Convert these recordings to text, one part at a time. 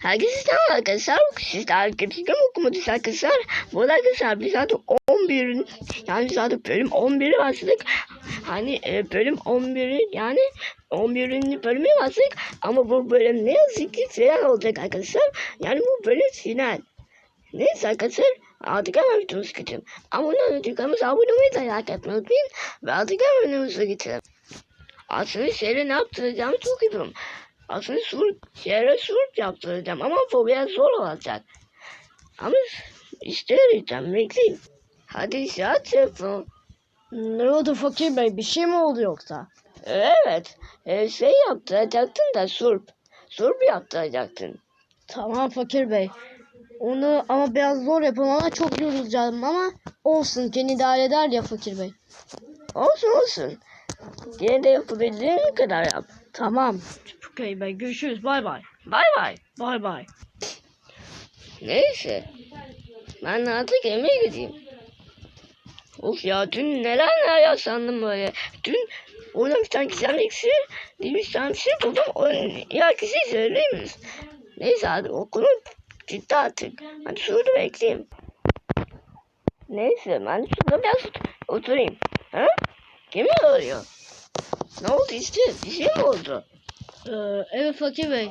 Herkese selam arkadaşlar. Sizler arkadaşlar okumadıyız arkadaşlar. Bu arada arkadaşlar biz artık 11'in yani biz artık bölüm 11'e başladık. Hani e, bölüm 11'i yani 11. bölüme başladık. Ama bu bölüm ne yazık ki final olacak arkadaşlar. Yani bu bölüm final. Neyse arkadaşlar artık hemen videomuzu geçelim. Ama ondan önce kanalımıza abone olmayı da like etmeyi unutmayın. Ve artık hemen videomuza geçelim. Aslında şeyle ne yaptıracağımı çok iyi biliyorum. Aslında sur, yere sur yaptıracağım ama biraz zor olacak. Ama işte arayacağım bekleyin. Hadi saat yapın. Ne oldu fakir bey? Bir şey mi oldu yoksa? Evet. E, şey yaptıracaktın da surp. Surp yaptıracaktın. Tamam fakir bey. Onu ama biraz zor yapalım ama çok yorulacağım ama olsun kendi idare eder ya fakir bey. Olsun olsun. Yine de yapabildiğin kadar yap. Tamam. Fakir bey görüşürüz bay bay. Bay bay. Bay bay. Neyse. Ben artık eve gideyim. Of ya dün neler neler yaşandım böyle. Dün orada bir tane güzel eksi bir tane bir şey buldum. Ya kişi söyleyemiyoruz. Neyse hadi okulun ciddi artık. Hadi şurada bekleyeyim. Neyse ben şurada biraz oturayım. Ha? Kim arıyor? Ne oldu işte? Bir şey mi oldu? Ee, evet fakir bey.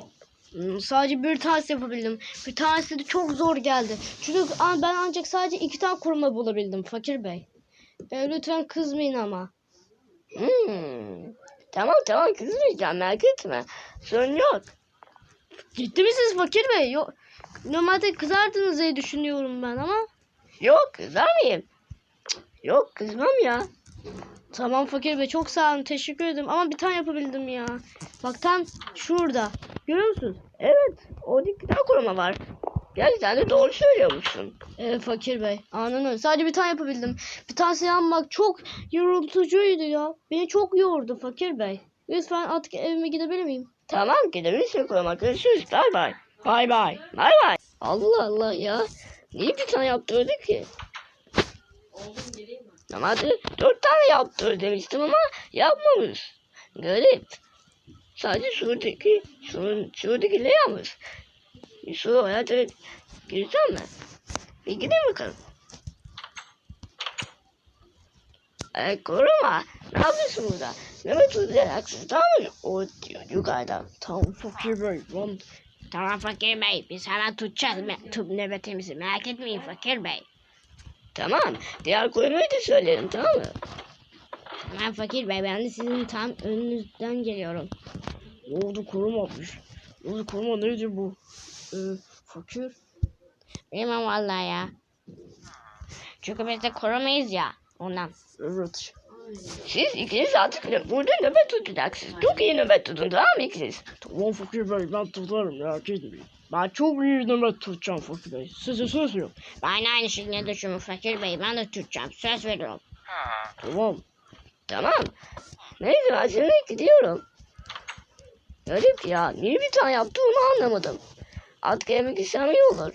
Hmm, Sadece bir tanesi yapabildim. Bir tanesi de çok zor geldi. Çünkü ben ancak sadece iki tane kurma bulabildim fakir bey. Ee, lütfen kızmayın ama. Hmm. Tamam tamam kızmayacağım merak etme. Sorun yok. Ciddi misiniz fakir bey? Yok. Normalde kızardınız diye düşünüyorum ben ama. Yok kızar mıyım? Yok kızmam ya. Tamam fakir bey çok sağ olun teşekkür ederim ama bir tane yapabildim ya. Bak tam şurada. Görüyor musun? Evet orada iki tane koruma var. Gerçekten de doğru söylüyormuşsun. Evet fakir bey. Aynen öyle. Sadece bir tane yapabildim. Bir tanesi yanmak çok yorultucuydu ya. Beni çok yordu fakir bey. Lütfen artık evime gidebilir miyim? Tamam gidebilirsin koruma. Görüşürüz. Bay bay. Bay bay. Bay bay. Allah Allah ya. Niye bir tane yaptırdı ki? Normalde dört tane yaptır demiştim ama yapmamış. Garip. Sadece şuradaki, şunun, şuradakiyle yapmış. Şu hayata girsem mi? Bir gideyim bakalım. E, koruma. Ne yapıyorsun burada? Mehmet Uğur'da haksız tamam mı? O diyor yukarıdan. Tamam fakir bey. Ben... Tamam Fakir Bey biz hemen tutacağız me- tüm nöbetimizi merak etmeyin Fakir Bey. Tamam. Diğer korumayı da söylerim tamam mı? Tamam Fakir Bey ben de sizin tam önünüzden geliyorum. Ne oldu kuruma atmış. Ne oldu kuruma neydi bu? Ee, fakir. Bilmem vallahi ya. Çünkü biz de korumayız ya ondan. Evet. Siz ikiniz artık nö- burada nöbet tutacaksınız. Çok iyi nöbet tutun tamam mı ikiniz? Tamam fakir bey ben tutarım merak etmeyin. Ben çok iyi nöbet tutacağım fakir bey. Size söz veriyorum. Ben aynı şekilde düşünüyorum Fakir Bey ben de tutacağım söz veriyorum. Tamam. Tamam. Neyse ben şimdi gidiyorum. Garip ya. Niye bir tane yaptı onu anlamadım. Artık eve gitsem iyi olur.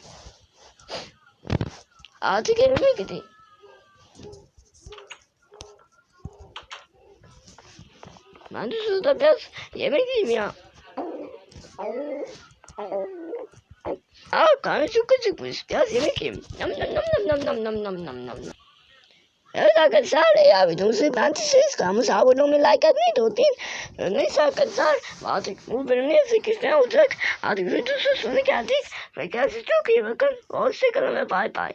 Artık evime gideyim. Ben de şurada biraz yemek yiyeyim ya. Aa karnım çok acıkmış. Biraz yemek yiyeyim. Nam nam nam nam nam nam nam nam nam nam. Evet arkadaşlar ya videomuzu beğendiyseniz kanalımıza abone olmayı like etmeyi de unutmayın. Neyse arkadaşlar artık bu bölümün 8 tane olacak. Artık videosun sonuna geldik. Ve kendinize çok iyi bakın. Hoşçakalın ve bay bay.